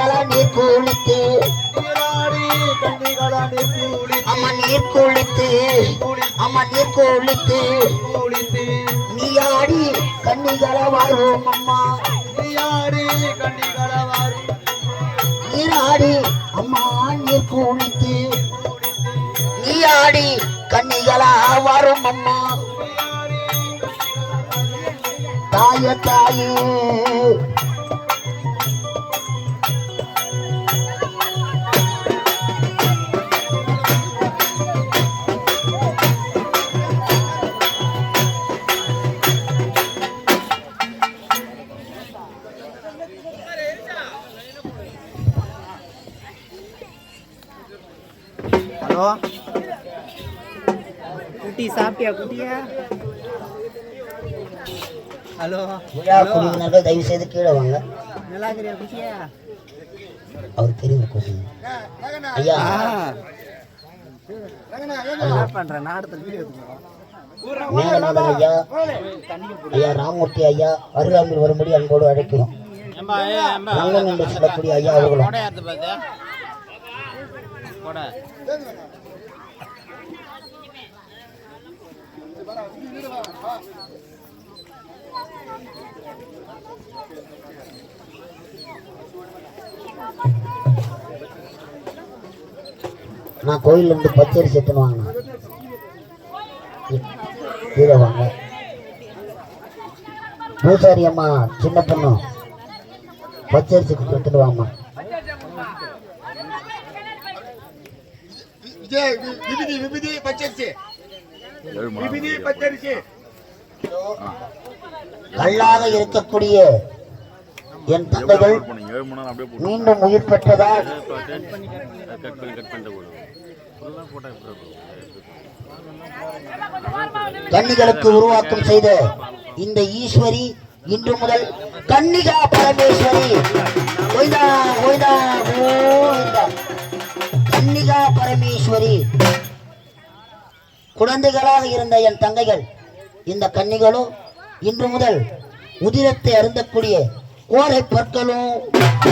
கன்னிகளா நீர் குளித்து நீராடி கண்ணிகளா நீர் குளித்து அம்மா நீர் குளித்து அம்மா நீர் குளித்து. குளித்து. நீயாடி கன்னிகளா வரும் அம்மா. கண்ணிகளா வாரி நீராடி அம்மா நீர் குளித்து. நீயாடி கன்னிகளா வரும் அம்மா. தாய தாயே. ஹலோ. குட்டி சாப்பிட்டியா குட்டியா? ஹலோ. குழுவினர்கள் தயவு செய்து கீழே வாங்க. நல்லா இருக்கிறியா குட்டியா? அவர் தெரிவு கூப்பிடுங்க. ஐயா. என்ன நாடத்தில் மேகநாதன் ஐயா. ஐயா ராமூர்த்தி ஐயா அருகாமையில் வரும்படி அன்போடு அழைக்கிறோம். ரங்கம் என்று சொல்லக்கூடிய ஐயா அவர்களும். நான் கோயில்ல இருந்து பச்சரிசி எடுத்துன்னு வாங்கினேன். கீழே வாங்க. பூசாரி அம்மா சின்ன பொண்ணு. பச்சரிசி கொடுத்துட்டு வாம்மா. விபூதி விபூதி பச்சரிசி. விபூதி பச்சரிசி. கல்லாக இருக்கக்கூடிய என் தந்தைகள் மீண்டும் உயிர் பெற்றதால்? கன்னிகளுக்கு உருவாக்கம் செய்த இந்த ஈஸ்வரி இன்று முதல் கன்னிகா பரமேஸ்வரி. ஓய்தா ஓய்தா ஓய்தா கன்னிகா பரமேஸ்வரி. குழந்தைகளாக இருந்த என் தங்கைகள் இந்த கன்னிகளும் இன்று முதல் உதிரத்தை அருந்தக்கூடிய கோரை பற்களும்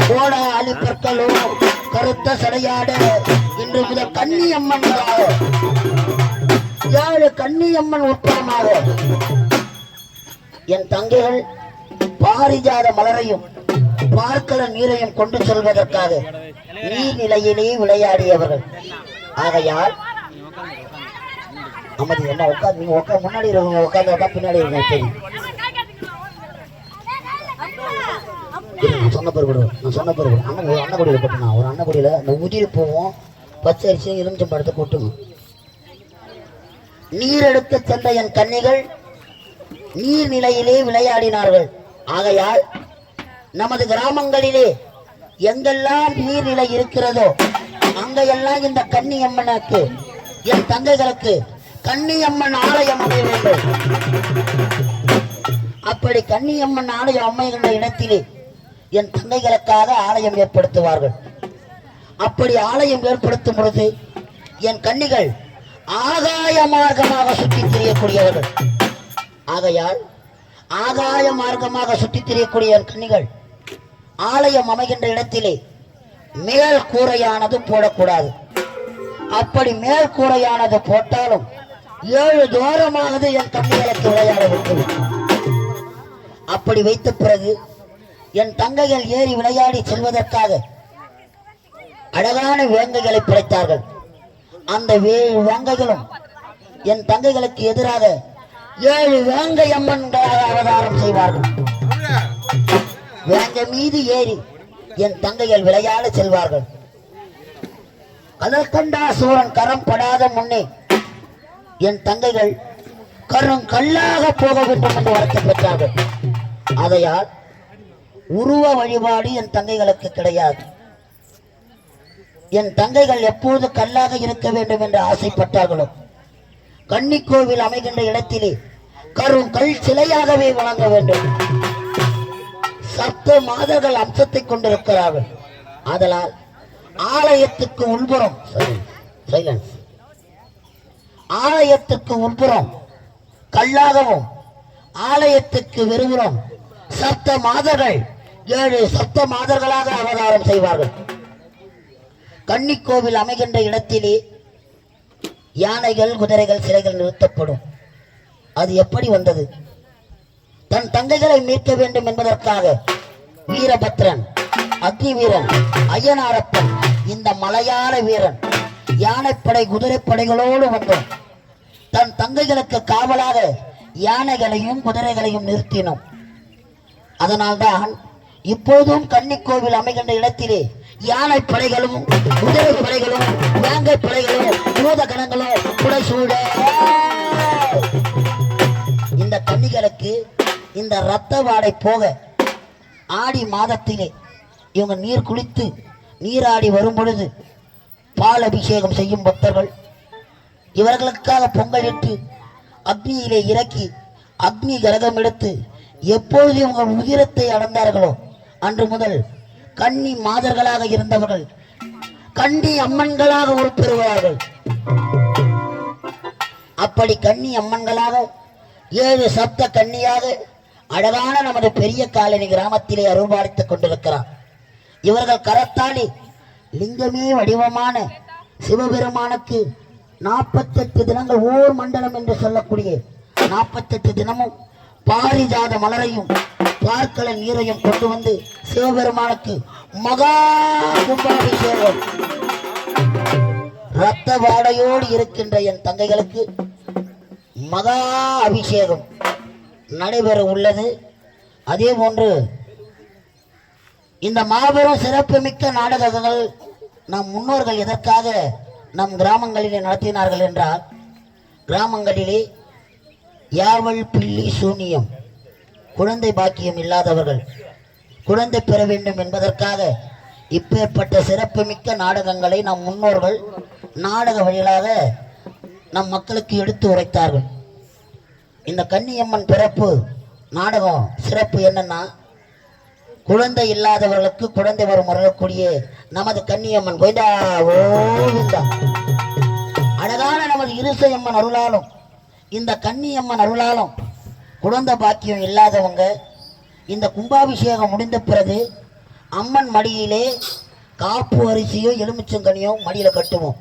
கோடா அலி பற்களும் கருத்த சடையாட இன்று முதல் கன்னி ஏழு கன்னியம்மன் உட்படமாக? என் தங்கைகள் பாரிஜாத மலரையும் பார்க்கிற நீரையும் கொண்டு செல்வதற்காக நீர்நிலையிலே விளையாடியவர்கள். ஆகையால் அமதி என்ன உட்காந்து நீங்க உட்காந்து முன்னாடி இருக்கவங்க உட்காந்து உட்காந்து பின்னாடி இருக்க நான் சொன்ன பிறகு நான் சொன்ன பிறகு அண்ணன் ஒரு அன்னக்குடியில் போட்டுனா ஒரு அன்னக்குடியில் அந்த உதிரி பூவும் பச்சை அரிசியும் எலுமிச்சம்பழத்தை கொட்டுங்க. நீரெடுத்து சென்ற என் கன்னிகள் நீர்நிலையிலே விளையாடினார்கள். ஆகையால் நமது கிராமங்களிலே எங்கெல்லாம் நீர்நிலை இருக்கிறதோ அங்கெல்லாம் இந்த கன்னியம்மனுக்கு என் தங்கைகளுக்கு கன்னியம்மன் ஆலயம் அமைய வேண்டும். அப்படி கன்னியம்மன் ஆலயம் அமைகின்ற இடத்திலே என் தங்கைகளுக்காக ஆலயம் ஏற்படுத்துவார்கள். அப்படி ஆலயம் ஏற்படுத்தும் பொழுது என் கன்னிகள் ஆகாய மார்க்கமாக சுற்றித் திரியக்கூடியவர்கள். ஆகையால் ஆகாய மார்க்கமாக சுற்றித் திரியக்கூடிய என் கன்னிகள் ஆலயம் அமைகின்ற இடத்திலே மேல் கூரையானது போடக்கூடாது. அப்படி மேல் கூரையானது போட்டாலும் ஏழு தூரமானது என் தங்கைகளுக்கு விளையாட வேண்டும் அப்படி வைத்த பிறகு என் தங்கைகள் ஏறி விளையாடி செல்வதற்காக அழகான வேங்கைகளை பிழைத்தார்கள் அந்த ஏழு வேங்கைகளும் என் தங்கைகளுக்கு எதிராக ஏழு வேங்கை அம்மன்களாக அவதாரம் செய்வார்கள். வேங்கை மீது ஏறி என் தங்கைகள் விளையாட செல்வார்கள். கலக்கண்டா சூரன் கரம் படாத முன்னே என் தங்கைகள் கரும் கல்லாக போக வேண்டும் என்று வருத்தம் பெற்றார்கள். அதையால் உருவ வழிபாடு என் தங்கைகளுக்கு கிடையாது. என் தங்கைகள் எப்போது கல்லாக இருக்க வேண்டும் என்று ஆசைப்பட்டார்களோ கன்னிக்கோவில் அமைகின்ற இடத்திலே கரும் கல் சிலையாகவே வழங்க வேண்டும். சப்த மாதர்கள் அம்சத்தை கொண்டிருக்கிறார்கள். ஆதலால் ஆலயத்துக்கு உள்புறம் ஆலயத்துக்கு உள்புறம் கல்லாகவும் ஆலயத்துக்கு வெறுபுறம் சப்த மாதர்கள் ஏழு சப்த மாதர்களாக அவதாரம் செய்வார்கள். கன்னிக்கோவில் அமைகின்ற இடத்திலே யானைகள் குதிரைகள் சிலைகள் நிறுத்தப்படும். அது எப்படி வந்தது? தன் தங்கைகளை மீட்க வேண்டும் என்பதற்காக வீரபத்ரன் அக்னி வீரன் ஐயனாரப்பன் இந்த மலையாள வீரன் யானைப்படை குதிரைப்படைகளோடு வந்து தன் தங்கைகளுக்கு காவலாக யானைகளையும் குதிரைகளையும் நிறுத்தினோம். அதனால்தான் இப்போதும் கன்னிக்கோவில் அமைகின்ற இடத்திலே யானை படைகளும் குதிரை படைகளும் வேங்கை படைகளும் பூத கணங்களும் புடைசூழ இந்த கன்னிகளுக்கு இந்த ரத்த வாடை போக ஆடி மாதத்திலே இவங்க நீர் குளித்து நீராடி வரும் பொழுது பால் அபிஷேகம் செய்யும் பக்தர்கள் இவர்களுக்காக பொங்கலிட்டு அக்னியிலே இறக்கி அக்னி கரகம் எடுத்து எப்பொழுது இவங்க உயிரத்தை அடைந்தார்களோ அன்று முதல் கன்னி மாதர்களாக இருந்தவர்கள் கன்னி அம்மன்களாக உருப்பெறுவார்கள். அப்படி கன்னி அம்மன்களாக ஏழு சப்த கன்னியாக அழகான நமது பெரிய காலனி கிராமத்திலே அருள்பாலித்துக் கொண்டிருக்கிறார். இவர்கள் கரத்தாலே லிங்கமே வடிவமான சிவபெருமானுக்கு நாற்பத்தெட்டு தினங்கள் ஓர் மண்டலம் என்று சொல்லக்கூடிய நாற்பத்தெட்டு தினமும் பாரிஜாத மலரையும் பார்க்கல நீரையும் கொண்டு வந்து சிவபெருமானுக்கு மகா கும்பாபிஷேகம். ரத்த வாடையோடு இருக்கின்ற என் தங்கைகளுக்கு மகா அபிஷேகம். நடைபெற உள்ளது அதே போன்று இந்த மாபெரும் சிறப்புமிக்க நாடகங்கள் நம் முன்னோர்கள் எதற்காக நம் கிராமங்களிலே நடத்தினார்கள் என்றால் கிராமங்களிலே யாவல் பில்லி சூனியம் குழந்தை பாக்கியம் இல்லாதவர்கள் குழந்தை பெற வேண்டும் என்பதற்காக இப்பேற்பட்ட சிறப்புமிக்க நாடகங்களை நம் முன்னோர்கள் நாடக வழிகளாக நம் மக்களுக்கு எடுத்து உரைத்தார்கள். இந்த கன்னியம்மன் பிறப்பு நாடகம் சிறப்பு என்னன்னா குழந்தை இல்லாதவர்களுக்கு குழந்தை வரும் வரக்கூடிய நமது கன்னியம்மன் கோவிந்தா ஓவிந்தா அழகான நமது இருசையம்மன் அருளாலும் இந்த கன்னியம்மன் அருளாலும் குழந்தை பாக்கியம் இல்லாதவங்க இந்த கும்பாபிஷேகம் முடிந்த பிறகு அம்மன் மடியிலே காப்பு அரிசியோ எலுமிச்சங்கனியோ மடியில் கட்டுவோம்.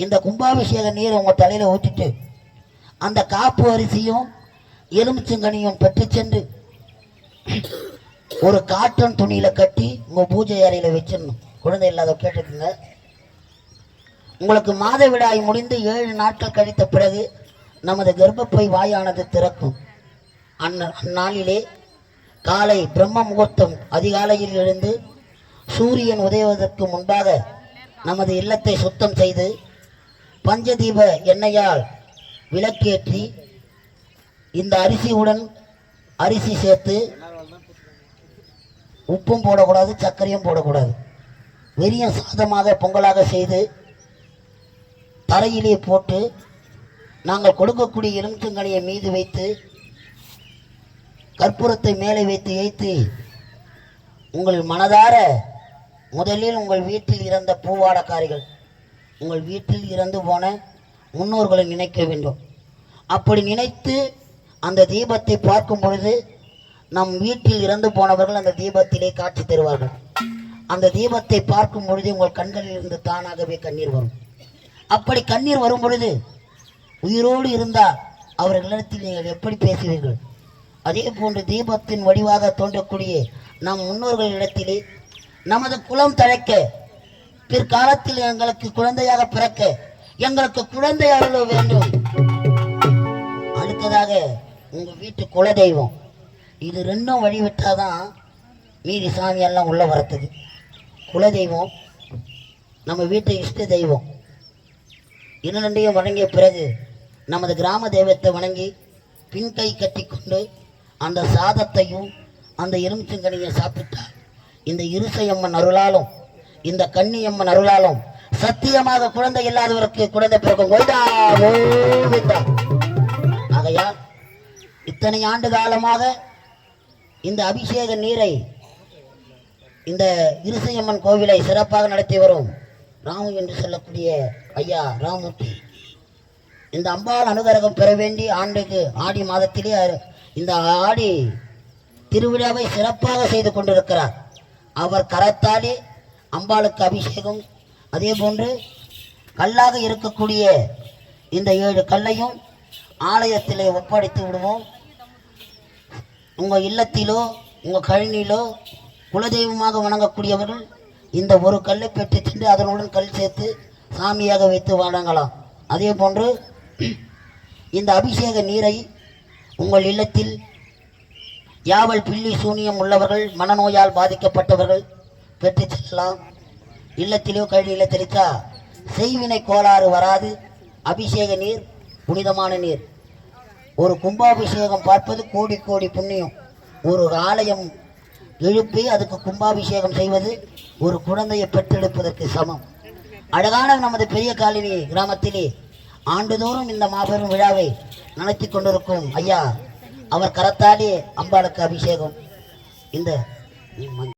இந்த கும்பாபிஷேக நீர் உங்கள் தலையில் ஊற்றிட்டு அந்த காப்பு அரிசியும் எலுமிச்சங்கனியும் பெற்று சென்று ஒரு காட்டன் துணியில் கட்டி உங்கள் பூஜை அறையில் வச்சிடணும். குழந்தை இல்லாத கேட்டுக்குங்க. உங்களுக்கு மாதவிடாய் முடிந்து ஏழு நாட்கள் கழித்த பிறகு நமது கர்ப்பப்பை வாயானது திறக்கும். அன்ன அந்நாளிலே காலை பிரம்ம முகூர்த்தம் அதிகாலையில் எழுந்து சூரியன் உதயவதற்கு முன்பாக நமது இல்லத்தை சுத்தம் செய்து பஞ்சதீப எண்ணெயால் விளக்கேற்றி இந்த அரிசியுடன் அரிசி சேர்த்து உப்பும் போடக்கூடாது சர்க்கரையும் போடக்கூடாது. வெறியும் சாதமாக பொங்கலாக செய்து தரையிலே போட்டு நாங்கள் கொடுக்கக்கூடிய எலுமிச்சங்கனியை மீது வைத்து கற்பூரத்தை மேலே வைத்து ஏய்த்து உங்கள் மனதார முதலில் உங்கள் வீட்டில் இறந்த பூவாடக்காரிகள் உங்கள் வீட்டில் இறந்து போன முன்னோர்களை நினைக்க வேண்டும். அப்படி நினைத்து அந்த தீபத்தை பார்க்கும் பொழுது நம் வீட்டில் இறந்து போனவர்கள் அந்த தீபத்திலே காட்சி தருவார்கள். அந்த தீபத்தை பார்க்கும் பொழுது உங்கள் கண்களில் இருந்து தானாகவே கண்ணீர் வரும். அப்படி கண்ணீர் வரும் பொழுது உயிரோடு இருந்தால் அவர்களிடத்தில் நீங்கள் எப்படி பேசுவீர்கள்? அதே போன்று தீபத்தின் வடிவாக தோன்றக்கூடிய நம் முன்னோர்களிடத்திலே நமது குலம் தழைக்க பிற்காலத்தில் எங்களுக்கு குழந்தையாக பிறக்க எங்களுக்கு குழந்தை அருள் வேண்டும். அடுத்ததாக உங்க வீட்டு குலதெய்வம். இது ரெண்டும் வழிவிட்டாதான் மீதி சாமியெல்லாம் உள்ள வரத்துக்கு. குலதெய்வம் நம்ம வீட்டு இஷ்ட தெய்வம். இரண்டையும் வணங்கிய பிறகு நமது கிராம தெய்வத்தை வணங்கி பின் கை கட்டிக்கொண்டு அந்த சாதத்தையும் அந்த எலுமிச்சங்கனியை சாப்பிட்டா இந்த இருசையம்மன் அருளாலும் இந்த கன்னியம்மன் அருளாலும் சத்தியமாக குழந்தை இல்லாதவருக்கு குழந்தை பிறக்கும். கோவிந்தா கோவிந்தா. ஆகையால் இத்தனை ஆண்டு காலமாக இந்த அபிஷேக நீரை இந்த இருசையம்மன் கோவிலை சிறப்பாக நடத்தி வரும் ராமு என்று சொல்லக்கூடிய ஐயா ராமூர்த்தி. இந்த அம்பாள் அனுகரகம் பெற வேண்டி ஆண்டுக்கு ஆடி மாதத்திலே இந்த ஆடி திருவிழாவை சிறப்பாக செய்து கொண்டிருக்கிறார். அவர் கரத்தாலே அம்பாளுக்கு அபிஷேகம் அதே போன்று கல்லாக இருக்கக்கூடிய இந்த ஏழு கல்லையும் ஆலயத்திலே ஒப்படைத்து விடுவோம். உங்கள் இல்லத்திலோ உங்கள் கழனியிலோ குலதெய்வமாக வணங்கக்கூடியவர்கள் இந்த ஒரு கல்லை பெற்று சென்று அதனுடன் கல் சேர்த்து சாமியாக வைத்து வணங்கலாம். அதே போன்று இந்த அபிஷேக நீரை உங்கள் இல்லத்தில் யாவல் பில்லி சூனியம் உள்ளவர்கள் மனநோயால் பாதிக்கப்பட்டவர்கள் பெற்று செல்லலாம். இல்லத்திலோ கழனியில தெளித்தா செய்வினை கோளாறு வராது. அபிஷேக நீர் புனிதமான நீர். ஒரு கும்பாபிஷேகம் பார்ப்பது கோடி கோடி புண்ணியம். ஒரு ஆலயம் எழுப்பி அதுக்கு கும்பாபிஷேகம் செய்வது ஒரு குழந்தையை பெற்றெடுப்பதற்கு சமம். அழகான நமது பெரிய காலனி கிராமத்திலே ஆண்டுதோறும் இந்த மாபெரும் விழாவை நடத்தி கொண்டிருக்கும் ஐயா. அவர் கரத்தாலே அம்பாளுக்கு அபிஷேகம். இந்த